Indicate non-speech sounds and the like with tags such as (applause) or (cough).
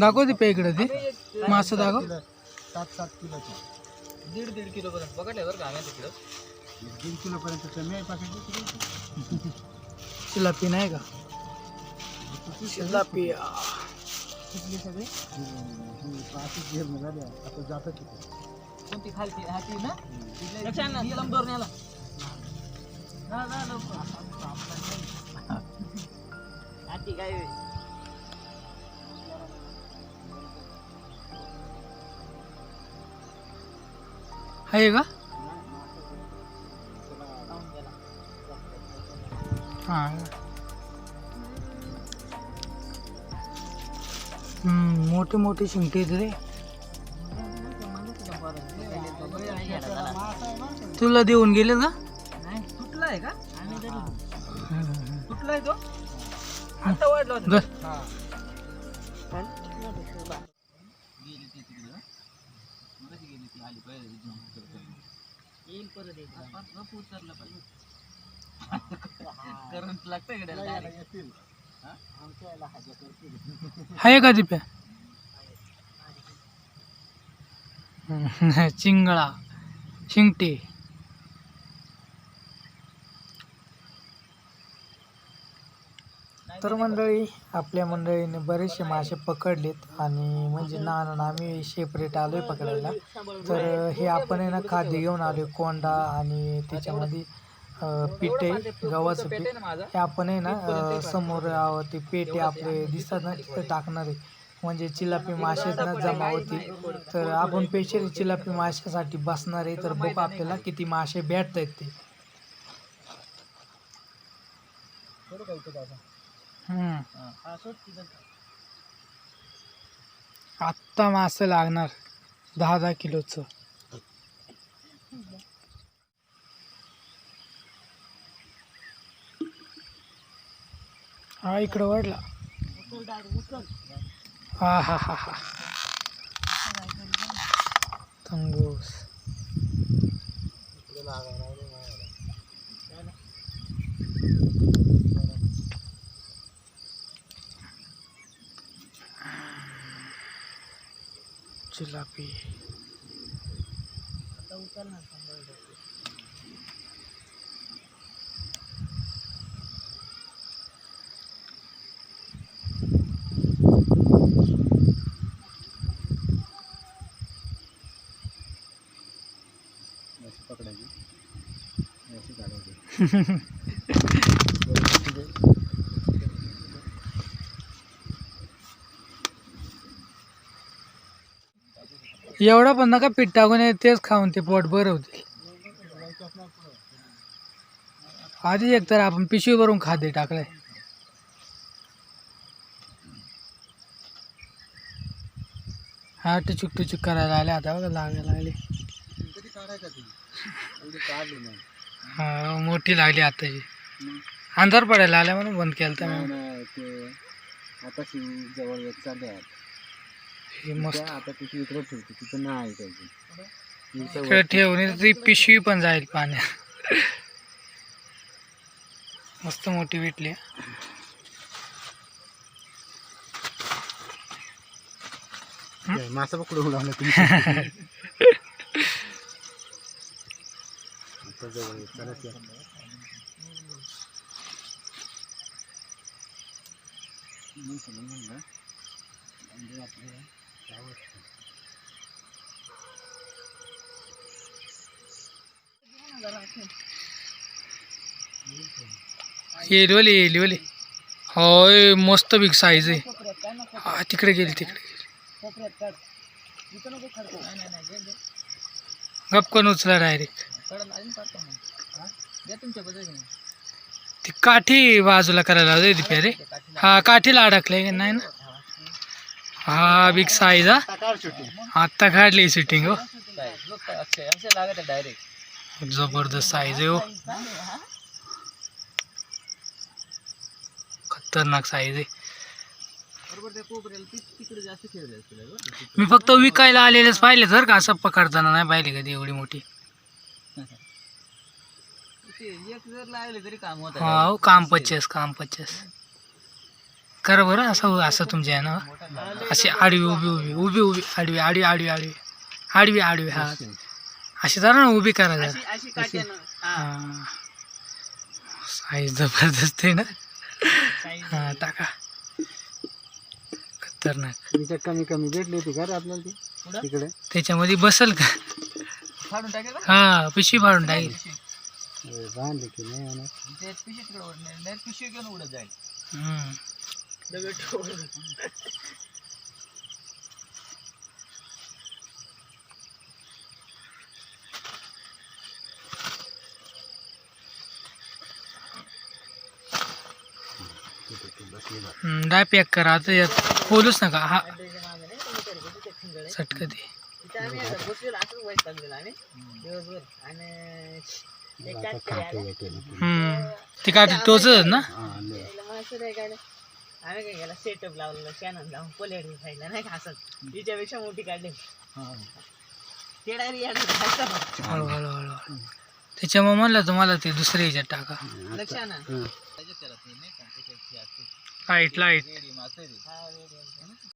दाखव ते पे इकडे ते. मासं दाखव. सात सात किलोचा दीड दीड किलो पर्यंत पकडले बरं का तिकडं दीड किलोपर्यंत कमी आहे पाकिट चिलापी नाही का? चिलापी कुठली सगळे पाचच घेर झाले आता जातात तिथे कोणती खालती हा ती ना? लक्षात ना तिला धरून याला ना ना लवकर. काय आहे का. हा. हम्म, मोठे मोठे शिंगटे आहेत रे. तुला देऊन गेले ना नाही तुटलाय का? हम्म. तुटलाय तो. आता वाढला हा पाहिजे येईल. परत उतरलं पाहिजे करंट लागतं इकडे आहे का दिप्या? हम्म, चिंगळा शिंगटे. तर मंडळी आपल्या मंडळीने बरेचसे मासे पकडलेत आणि म्हणजे नाना आम्ही सेपरेट आलोय पकडायला. तर हे आपण आहे ना खाद्य घेऊन आलोय कोंडा आणि त्याच्यामध्ये पिठे पीठ आहे गव्हाचं पीठ. हे आपण आहे ना समोर ते पेटे आपले दिसतात ना तिथे टाकणार आहे. म्हणजे चिलापी मासे जमा होती. तर आपण स्पेशली चिलापी माशासाठी बसणार आहे. तर बघू आपल्याला किती मासे भेटत आहेत ते. हा सोड तिथं. आत्ता मासं लागणार. दहा दहा किलोचं. हा इकडं वाढला हा हा हा हा. तंबूस इकडे लागायला लागले नाही जिलापी अशी पकडायची अशी एवढं पण नका पीठ टाकून तेच खाऊन ते पोट बरं होते. आधी एकतर आपण पिशवी भरून खाद्य टाकलंय. हा टुचुक टुचुक करायला आले आता बघा लागायला लागले. हा मोठी लागली आताची अंधार पडायला आल्या म्हणून बंद केलं तर आता जवळ येत चालले हे मस्त. आता तिथे इकडे ठेवते तिथं नाही इकडे ठेवून ती पिशवी पण जाईल पाण्यात मस्त मोठी भेटली. मासा पकडून उडावला तुम्ही. (laughs) म्हणजे आपल्याला ये लिवली ये होय मस्त बिग साईज आहे. हा तिकडे गेली तिकडे गेली. गपकन उचला डायरेक्ट ती काठी बाजूला करायला होती ती अरे हा काठीला अडकले नाही ना? हा बिग साईज आत्ता काढली सिटिंग हो. जबरदस्त साईज आहे हो. खतरनाक साईज आहे. मी फक्त विकायला आलेलेच पाहिले तर का असं पकडताना नाही पाहिले कधी एवढी मोठी. हा हो काम पच्चेस काम पच्चेस करा बरं असं असं तुमच्या यानं अशी आडवी उभी उभी उभी उभी आडवी आडवी आडवी आडवी आडवी आडवी हा. अशी. जरा ना उभी करा जरा. हा. साईज जबरदस्त आहे ना? हा टाका. खतरनाक. तिच्या कमी कमी भेटली होती का आपल्याला? तिकडे त्याच्यामध्ये बसल का? फाडून टाकेल का? हा पिशवी फाडून टाकेल. बांधली की नाही पिशवी पिशवी घेऊन उडत जाईल. ठेवून. हम्म, डाय पॅक करा आता यात खोलूच नका हा त्याच्या मागं नाही का मोटर आहे, तिथे खिंगड आहे. चटक ते तिथं आम्ही आता बसलेलो असंच वाईट चाललेलो आम्ही दिवसभर आणि एक आता कातकरी आले. खाते केली ती. हम्म. ते काय तोच ना आम्ही काय केलं सेटअप लावलेलं कॅनन लावून पलेट खायला नाही का असं? तिच्यापेक्षा मोठी काढली. हा. ते हळू हळू हळू हळू त्याच्यामुळे म्हणलं तुम्हाला ते दुसऱ्या ह्याच्यात टाका. लक्षात ना हं. Light light.